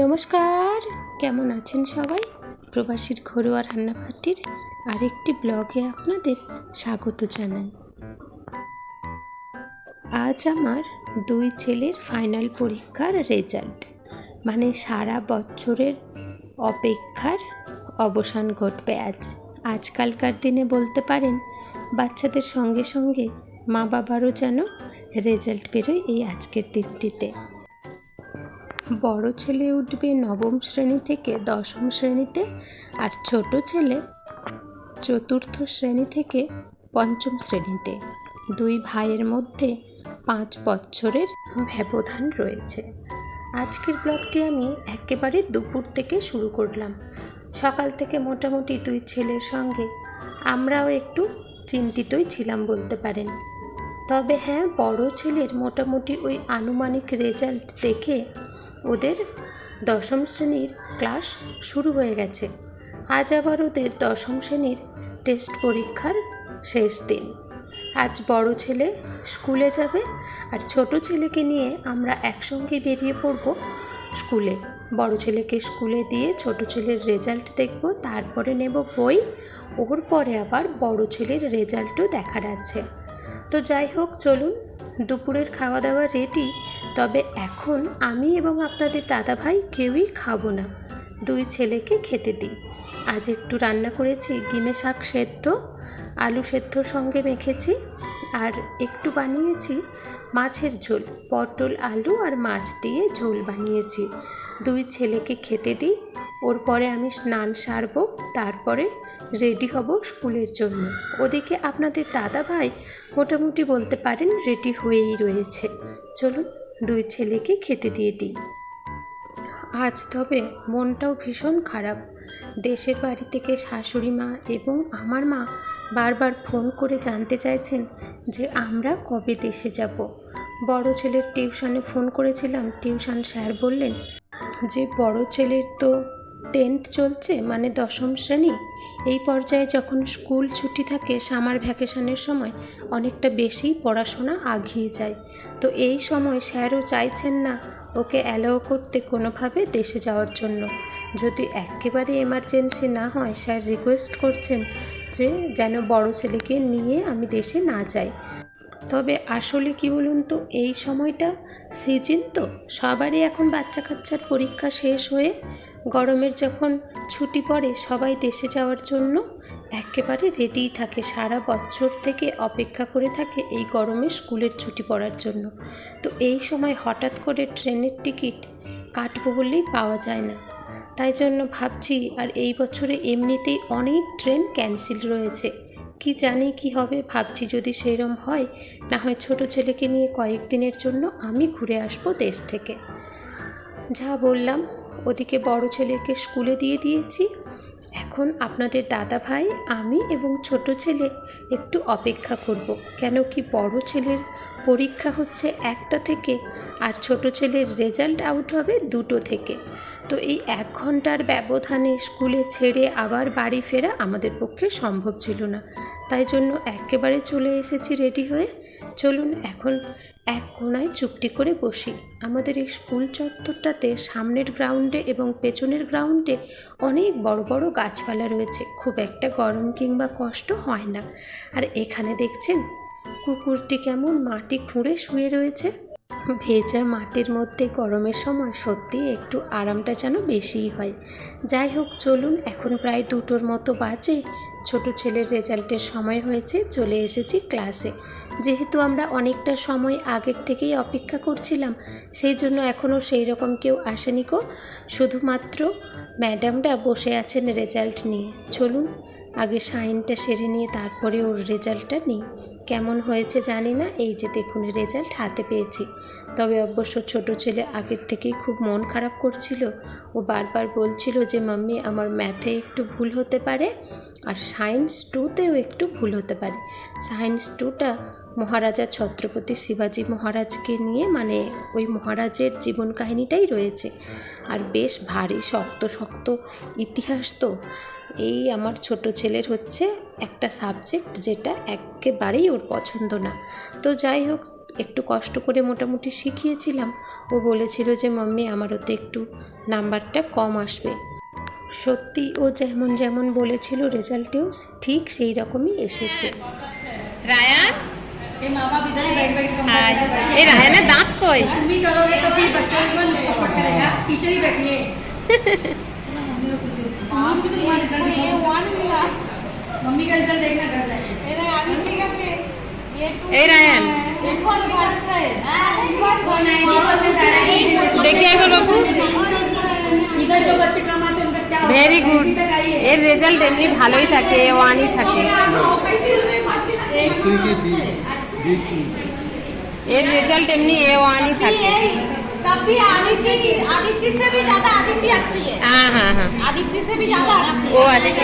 নমস্কার, কেমন আছেন সবাই? প্রবাসীর ঘরোয়া রান্নাবাটির আরেকটি ব্লগে আপনাদের স্বাগত জানাই। আজ আমার দুই ছেলের ফাইনাল পরীক্ষার রেজাল্ট মানে সারা বছরের অপেক্ষার অবসান ঘটবে আজ। আজকালকার দিনে বলতে পারেন, বাচ্চাদের সঙ্গে সঙ্গে মা বাবারও যেন রেজাল্ট বেরোয় এই আজকের দিনটিতে। বড় ছেলে উঠবে নবম শ্রেণি থেকে দশম শ্রেণীতে আর ছোট ছেলে চতুর্থ শ্রেণি থেকে পঞ্চম শ্রেণীতে। দুই ভাইয়ের মধ্যে পাঁচ বছরের ব্যবধান রয়েছে। আজকের ব্লগটি আমি একেবারে দুপুর থেকে শুরু করলাম। সকাল থেকে মোটামুটি দুই ছেলের সঙ্গে আমরাও একটু চিন্তিতই ছিলাম বলতে পারেন। তবে হ্যাঁ বড় ছেলের মোটামুটি ওই আনুমানিক রেজাল্ট দেখে ওদের দশম শ্রেণির ক্লাস শুরু হয়ে গেছে। আজ আবার ওদের দশম শ্রেণির টেস্ট পরীক্ষার শেষ দিন। আজ বড় ছেলে স্কুলে যাবে আর ছোট ছেলেকে নিয়ে আমরা একসঙ্গে বেরিয়ে পড়ব স্কুলে। বড় ছেলেকে স্কুলে দিয়ে ছোট ছেলের রেজাল্ট দেখব, তারপরে নেব বই। ওর পরে আবার বড় ছেলের রেজাল্টও দেখার আছে। তো যাই হোক, চলুন দুপুরের খাওয়া দাওয়া রেডি। তবে এখন আমি এবং আপনাদের দাদা ভাই কেউই খাব না। দুই ছেলেকে খেতে দিই। আজ একটু রান্না করেছি গিমে শাক সেদ্ধ, আলু সেদ্ধর সঙ্গে মেখেছি, আর একটু বানিয়েছি মাছের ঝোল। পটল, আলু আর মাছ দিয়ে ঝোল বানিয়েছি। দুই ছেলেকে খেতে দিই। ওর পরে আমি স্নান সারবো, তারপরে রেডি হব স্কুলের জন্য। ওদিকে আপনাদের দাদা ভাই মোটামুটি বলতে পারেন রেডি হয়েই রয়েছে। চলুন দুই ছেলেকে খেতে দিয়ে দিই। আজ তবে মনটাও ভীষণ খারাপ। দেশের বাড়ি থেকে শাশুড়ি মা এবং আমার মা বারবার ফোন করে জানতে চাইছেন যে আমরা কবে দেশে যাব। বড় ছেলের টিউশনে ফোন করেছিলাম, টিউশন স্যার বললেন যে বড় ছেলের তো টেন্থ চলছে মানে দশম শ্রেণি। এই পর্যায়ে যখন স্কুল ছুটি থাকে, সামার ভ্যাকেশনের সময় অনেকটা বেশি পড়াশোনা আগিয়ে যায়। তো এই সময় স্যারও চাইছেন না ওকে অ্যালাও করতে কোনোভাবে দেশে যাওয়ার জন্য। যদি একেবারে এমার্জেন্সি না হয়, স্যার রিকোয়েস্ট করছেন যে যেন বড় ছেলেকে নিয়ে আমি দেশে না যাই। তবে আসলে কি বলুন তো, এই সময়টা সিজন তো। সবারই এখন বাচ্চা কাচ্চার পরীক্ষা শেষ হয়ে গরমের যখন ছুটি পড়ে সবাই দেশে যাওয়ার জন্য একেবারে রেডিই থাকে। সারা বছর থেকে অপেক্ষা করে থাকে এই গরমে স্কুলের ছুটি পড়ার জন্য। তো এই সময় হঠাৎ করে ট্রেনের টিকিট কাটবো বললেই পাওয়া যায় না। তাই জন্য ভাবছি, আর এই বছরে এমনিতেই অনেক ট্রেন ক্যান্সেল রয়েছে। কি জানি কি হবে, ভাবছি যদি সেরম হয়, না হয় ছোট ছেলেকে নিয়ে কয়েকদিনের জন্য আমি ঘুরে আসব দেশ থেকে। যা বললাম ওদিকে বড় ছেলেকে স্কুলে দিয়ে দিয়েছি। এখন আপনাদের দাদা ভাই, আমি এবং ছোট ছেলে একটু অপেক্ষা করব। কেন কি বড় ছেলের পরীক্ষা হচ্ছে একটা থেকে আর ছোট ছেলের রেজাল্ট আউট হবে দুটো থেকে। তো এই এক ঘণ্টার ব্যবধানে স্কুলে ছেড়ে আবার বাড়ি ফেরা আমাদের পক্ষে সম্ভব ছিল না। তাই জন্য একেবারে চলে এসেছি রেডি হয়ে। চলুন এখন এক কোনায় চুপটি করে বসি। আমাদের এই স্কুল চত্বরটাতে সামনের গ্রাউন্ডে এবং পেছনের গ্রাউন্ডে অনেক বড় বড় গাছপালা রয়েছে। খুব একটা গরম কিংবা কষ্ট হয় না। আর এখানে দেখছেন কুকুরটি কেমন মাটি খুঁড়ে শুয়ে রয়েছে। ভেজা মাটির মধ্যে গরমের সময় সত্যি একটু আরামটা যেন বেশিই হয়। যাই হোক, চলুন, এখন প্রায় দুটোর মতো বাজে। ছোট ছেলের রেজাল্টের সময় হয়েছে, চলে এসেছি ক্লাসে। যেহেতু আমরা অনেকটা সময় আগের থেকেই অপেক্ষা করছিলাম, সেই জন্য এখনও সেই রকম কেউ আসেনি কো শুধুমাত্র ম্যাডামরা বসে আছেন রেজাল্ট নিয়ে। চলুন আগে সাইনটা সেরে নিয়ে তারপরে ওর রেজাল্টটা নিই। কেমন হয়েছে জানি না, এই যে দেখুন রেজাল্ট হাতে পেয়েছি। তবে অবশ্য ছোট ছেলে আগের থেকেই খুব মন খারাপ করছিল। ও বারবার বলছিল যে, মাম্মি, আমার ম্যাথে একটু ভুল হতে পারে আর সায়েন্স টুতেও একটু ভুল হতে পারে। সায়েন্স টুটা মহারাজা ছত্রপতি শিবাজী মহারাজকে নিয়ে মানে ওই মহারাজের জীবন কাহিনীটাই রয়েছে। আর বেশ ভারী, শক্ত শক্ত ইতিহাস তো। এই আমার ছোট ছেলের হচ্ছে একটা সাবজেক্ট যেটা একেবারেই ওর পছন্দ না। তো যাই হোক একটু কষ্ট করে মোটামুটি শিখিয়েছিলাম। ও বলেছিল যে মাম্মি আমার ওতে একটু নাম্বারটা কম আসবে। সত্যি ও যেমন যেমন বলেছিল রেজাল্টেও ঠিক সেই রকমই এসেছে। রায়ান? রায়ানের দাঁত কয় बच्चे को सपोर्ट करेगा टीचर ही बैठिए मम्मी को पूछो मम्मी को तुम्हारा रिजल्ट ये वन मिला मम्मी का रिजल्ट देखना कर रहा है मेरा आदित्य का भी ये এই রায়ান इनको तो अच्छा है इनको 90% आ रहा है देखिए একবার বাবু इधर जो बच्चे कम आते हैं उनका क्या होता है? ভেরি গুড 90 तक आइए এর রেজাল্ট এমনি ভালোই থাকে ওয়ানই থাকে এর রেজাল্ট এমনি এ ওয়ানই থাকে तब भी आदित्य आदित्य से भी ज्यादा आदित्य अच्छी है হ্যাঁ হ্যাঁ হ্যাঁ आदित्य से भी ज्यादा अच्छी ও है আচ্ছা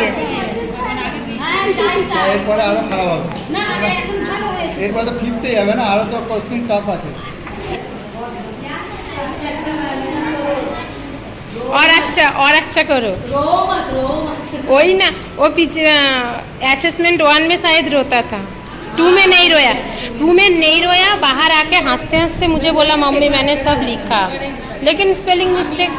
হ্যাঁ, তাই, তাই। এরপরে আরো খারাপ হবে না, না, এখন ভালো হয়েছে। এরপরে তো ফিফতে যাবে না আরো তো কোশ্চেন টাফ আছে और अच्छा और अच्छा करो रो मत, रो मत। वही ना वो पीछे असेसमेंट वन में शायद रोता था टू में नहीं रोया टू में नहीं रोया बाहर आके हंसते हंसते मुझे बोला मम्मी मैंने सब लिखा लेकिन स्पेलिंग मिस्टेक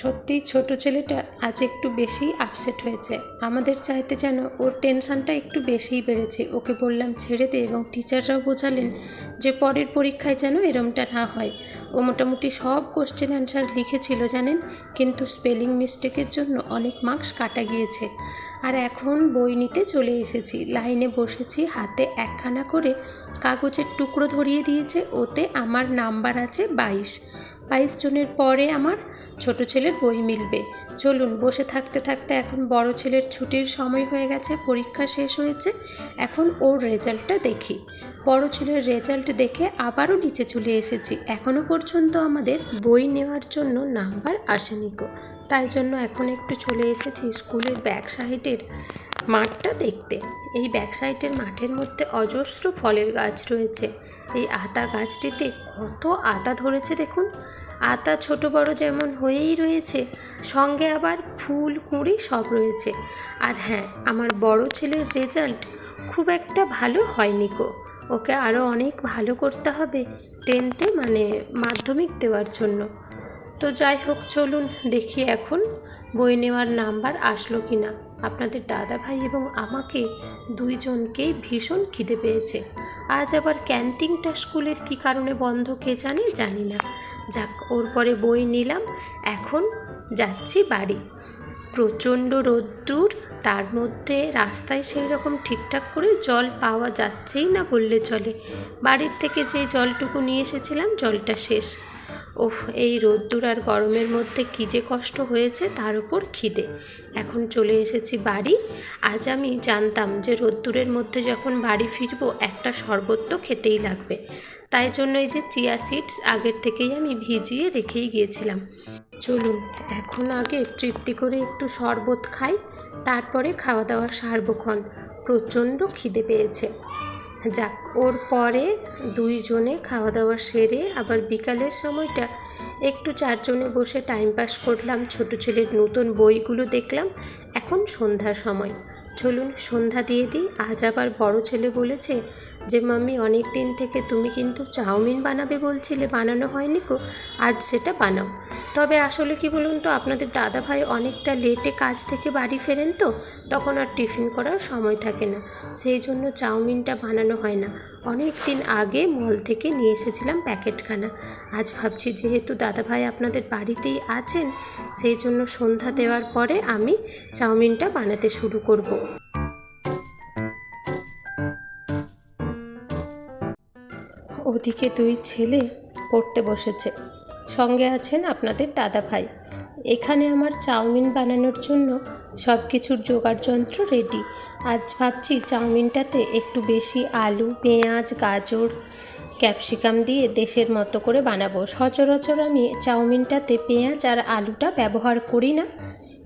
সত্যি ছোট ছেলেটা আজ একটু বেশি আপসেট হয়েছে আমাদের চাইতে যেন ওর টেনশনটা একটু বেশিই বেড়েছে ওকে বললাম ছেড়ে দে এবং টিচাররাও বোঝালেন যে পরের পরীক্ষায় যেন এরমটা না হয় ও মোটামুটি সব কোশ্চেন অ্যান্সার লিখেছিল জানেন কিন্তু স্পেলিং মিস্টেকের জন্য অনেক মার্কস কাটা গিয়েছে আর এখন বই নিতে চলে এসেছি। লাইনে বসেছি, হাতে একখানা করে কাগজের টুকরো ধরিয়ে দিয়েছে, ওতে আমার নাম্বার আছে বাইশ। বাইশ জনের পরে আমার ছোট ছেলের বই মিলবে। চলুন, বসে থাকতে থাকতে এখন বড় ছেলের ছুটির সময় হয়ে গেছে, পরীক্ষা শেষ হয়েছে, এখন ওর রেজাল্টটা দেখি। বড় ছেলের রেজাল্ট দেখে আবারও নিচে চলে এসেছি। এখনও পর্যন্ত আমাদের বই নেওয়ার জন্য নাম্বার আসেনি গো। তাই জন্য এখন একটু চলে এসেছি স্কুলের ব্যাক সাইডের মাঠটা দেখতে। এই ব্যাক সাইডের মাঠের মধ্যে অজস্র ফলের গাছ রয়েছে। এই আতা গাছটিতে কত আতা ধরেছে দেখুন। আতা ছোট বড় যেমন হয়েই রয়েছে, সঙ্গে আবার ফুল, কুঁড়ি সব রয়েছে। আর হ্যাঁ আমার বড় ছেলের রেজাল্ট খুব একটা ভালো হয়নি গো। ওকে আরও অনেক ভালো করতে হবে টেনতে মানে মাধ্যমিক দেওয়ার জন্য। তো যাই হোক, চলুন দেখি এখন বই নেওয়ার নাম্বার আসলো কি না আপনাদের দাদা ভাই এবং আমাকে দুইজনকেই ভীষণ খিদে পেয়েছে। আজ আবার ক্যান্টিনটা স্কুলের কি কারণে বন্ধ কে জানে? জানি না। যাক, ওর পরে বই নিলাম। এখন যাচ্ছি বাড়ি। প্রচণ্ড রোদ্দুর, তার মধ্যে রাস্তায় সেই রকম ঠিকঠাক করে জল পাওয়া যাচ্ছেই না বললে চলে। বাড়ির থেকে যে জলটুকু নিয়ে এসেছিলাম, জলটা শেষ। ওফ, এই রোদ্দুর আর গরমের মধ্যে কী যে কষ্ট হয়েছে তার উপর খিদে। এখন চলে এসেছি বাড়ি। আজ আমি জানতাম যে রোদ্দুরের মধ্যে যখন বাড়ি ফিরবো, একটা শরবত তো খেতেই লাগবে। তাই জন্য এই যে চিয়া সিডস আগের থেকেই আমি ভিজিয়ে রেখেই গিয়েছিলাম। চলুন, এখন আগে তৃপ্তি করে একটু শরবত খাই, তারপরে খাওয়া দাওয়া সারবক্ষণ। প্রচণ্ড খিদে পেয়েছে। যাক, ওর পরে দুইজনে খাওয়া দাওয়া সেরে আবার বিকালের সময়টা একটু চারজনে বসে টাইম পাস করলাম, ছোট ছেলের নতুন বইগুলো দেখলাম। এখন সন্ধ্যার সময়। চলুন, সন্ধ্যা দিয়ে দিই। আজ আবার বড় ছেলে বলেছে যে, মাম্মি, অনেক দিন থেকে তুমি কিন্তু চাউমিন বানাবে বলছিলে, বানানো হয়নি কো আজ সেটা বানাও। তবে আসলে কি বলুন তো, আপনাদের দাদা ভাই অনেকটা লেটে কাজ থেকে বাড়ি ফেরেন তো, তখন আর টিফিন করার সময় থাকে না। সেই জন্য চাউমিনটা বানানো হয় না। অনেক দিন আগে মল থেকে নিয়ে এসেছিলাম প্যাকেটখানা। আজ ভাবছি যেহেতু দাদা ভাই আপনাদের বাড়িতেই আছেন, সেই জন্য সন্ধ্যা দেওয়ার পরে আমি চাউমিনটা বানাতে শুরু করব। ওদিকে দুই ছেলে পড়তে বসেছে। সঙ্গে আছেন আপনাদের দাদা ভাই। এখানে আমার চাউমিন বানানোর জন্য সব কিছুর জোগাড় যন্ত্র রেডি আজ ভাবছি চাউমিনটাতে একটু বেশি আলু, পেঁয়াজ, গাজর, ক্যাপসিকাম দিয়ে দেশের মতো করে বানাবো। সচরাচর আমি চাউমিনটাতে পেঁয়াজ আর আলুটা ব্যবহার করি না।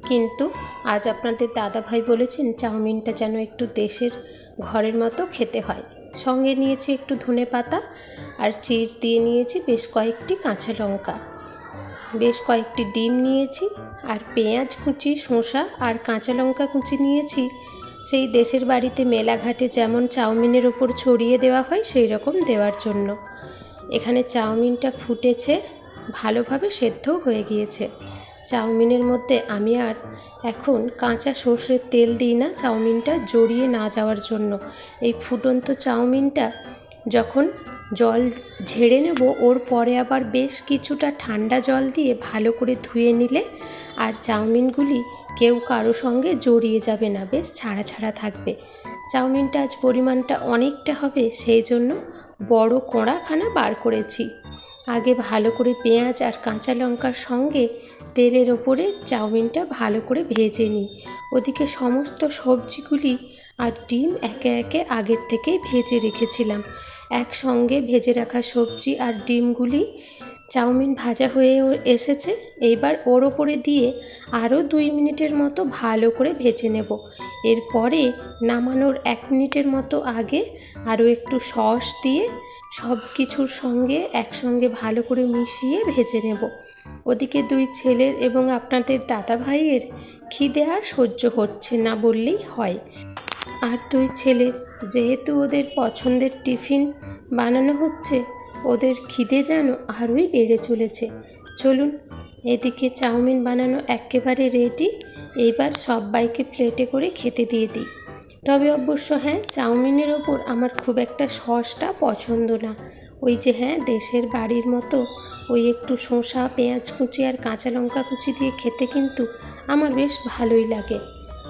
কিন্তু আজ আপনাদের দাদা ভাই বলেছেন চাউমিনটা যেন একটু দেশের ঘরের মতো খেতে হয়। সঙ্গে নিয়েছি একটু ধনে পাতা আর চিজ দিয়ে নিয়েছি বেশ কয়েকটি কাঁচা লঙ্কা। বেশ কয়েকটি ডিম নিয়েছি আর পেঁয়াজ কুচি, শসা আর কাঁচা লঙ্কা কুচি নিয়েছি। সেই দেশের বাড়িতে মেলাঘাটে যেমন চাউমিনের ওপর ছড়িয়ে দেওয়া হয়, সেই রকম দেওয়ার জন্য। এখানে চাউমিনটা ফুটেছে, ভালোভাবে সেদ্ধও হয়ে গিয়েছে। চাউমিনের মধ্যে আমি আর এখন কাঁচা সর্ষের তেল দিই না, চাউমিনটা জড়িয়ে না যাওয়ার জন্য। এই ফুটন্ত চাউমিনটা যখন জল ঝেড়ে নেব, ওর পরে আবার বেশ কিছুটা ঠান্ডা জল দিয়ে ভালো করে ধুয়ে নিলে আর চাউমিনগুলি কেউ কারও সঙ্গে জড়িয়ে যাবে না, বেশ ছাড়া ছাড়া থাকবে। চাউমিনটা আজ পরিমাণটা অনেকটা হবে, সেই জন্য বড় কোঁড়াখানা বার করেছি। আগে ভালো করে পেঁয়াজ আর কাঁচা লঙ্কার সঙ্গে তেলের ওপরে চাউমিনটা ভালো করে ভেজে নিই। ওদিকে সমস্ত সবজিগুলি আর ডিম একে একে আগের থেকেই ভেজে রেখেছিলাম। একসঙ্গে ভেজে রাখা সবজি আর ডিমগুলি চাউমিন ভাজা হয়ে এসেছে। এইবার ওর ওপরে দিয়ে আরও দুই মিনিটের মতো ভালো করে ভেজে নেব। এরপরে নামানোর এক মিনিটের মতো আগে আরও একটু সস দিয়ে সব কিছুর সঙ্গে একসঙ্গে ভালো করে মিশিয়ে ভেজে নেব। ওদিকে দুই ছেলের এবং আপনাদের দাদা ভাইয়ের খিদে আর সহ্য হচ্ছে না বললেই হয়। আর দুই ছেলের, যেহেতু ওদের পছন্দের টিফিন বানানো হচ্ছে, ওদের খিদে যেন আরোই বেড়ে চলেছে। চলুন, এদিকে চাউমিন বানানো একেবারে রেডি এইবার সবাইকে প্লেটে করে খেতে দিয়ে দিই। তবে অবশ্য হ্যাঁ চাউমিনের ওপর আমার খুব একটা সসটা পছন্দ না। ওই যে হ্যাঁ দেশের বাড়ির মতো ওই একটু শসা, পেঁয়াজ কুচি আর কাঁচা লঙ্কা কুচি দিয়ে খেতে কিন্তু আমার বেশ ভালোই লাগে।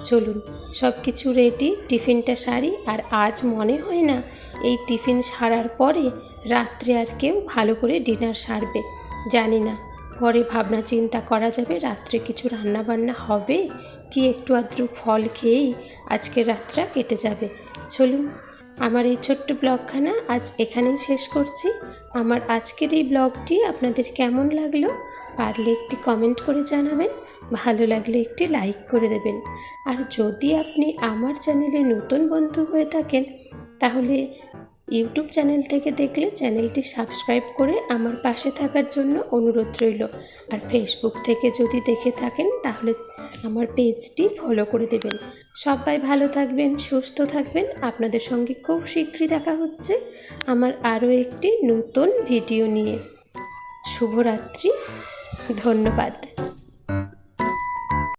চলুন সব কিছু রেডি টিফিনটা সারি আর আজ মনে হয় না এই টিফিন সারার পরে রাত্রে আর কেউ ভালো করে ডিনার সারবে, জানি না। পরে ভাবনা চিন্তা করা যাবে, রাত্রে কিছু রান্না বান্না হবে, কি একটু আধটু ফল খেয়েই আজকের রাতটা কেটে যাবে। চলুন, আমার এই ছোট্ট ব্লগখানা আজ এখানেই শেষ করছি। আমার আজকের এই ব্লগটি আপনাদের কেমন লাগল পারলে একটি কমেন্ট করে জানাবেন, ভালো লাগলে একটি লাইক করে দেবেন। আর যদি আপনি আমার চ্যানেলে নতুন বন্ধু হয়ে থাকেন, তাহলে ইউটিউব চ্যানেল থেকে দেখলে চ্যানেলটি সাবস্ক্রাইব করে আমার পাশে থাকার জন্য অনুরোধ রইল। আর ফেসবুক থেকে যদি দেখে থাকেন, তাহলে আমার পেজটি ফলো করে দেবেন। সবাই ভালো থাকবেন, সুস্থ থাকবেন। আপনাদের সঙ্গে খুব শীঘ্রই দেখা হচ্ছে আমার আরও একটি নতুন ভিডিও নিয়ে। শুভরাত্রি, ধন্যবাদ।